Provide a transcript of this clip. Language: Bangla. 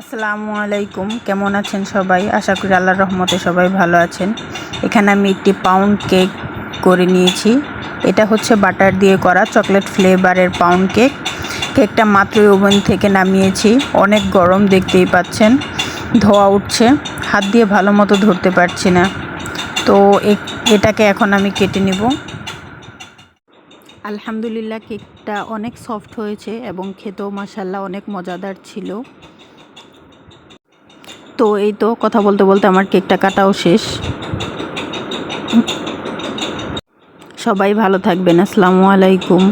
আসসালামু আলাইকুম। কেমন আছেন সবাই? আশা করি আল্লাহর রহমতে সবাই ভালো আছেন। এখানে আমি একটি পাউন্ড কেক করে নিয়েছি। এটা হচ্ছে বাটার দিয়ে করা চকলেট ফ্লেভারের পাউন্ড কেক কেকটা মাত্রই ওভেন থেকে নামিয়েছি। অনেক গরম দেখতেই পাচ্ছেন। ধোয়া উঠছে। হাত দিয়ে ভালো মতো ধরতে পারছি না। তো এটাকে এখন আমি কেটে নেব। আলহামদুলিল্লাহ কেকটা অনেক সফট হয়েছে এবং খেতেও মাসাল্লাহ অনেক মজাদার ছিল। তো এই তো কথা বলতে বলতে আমার কেকটা কাটাও শেষ। সবাই ভালো থাকবেন, আসসালামু আলাইকুম।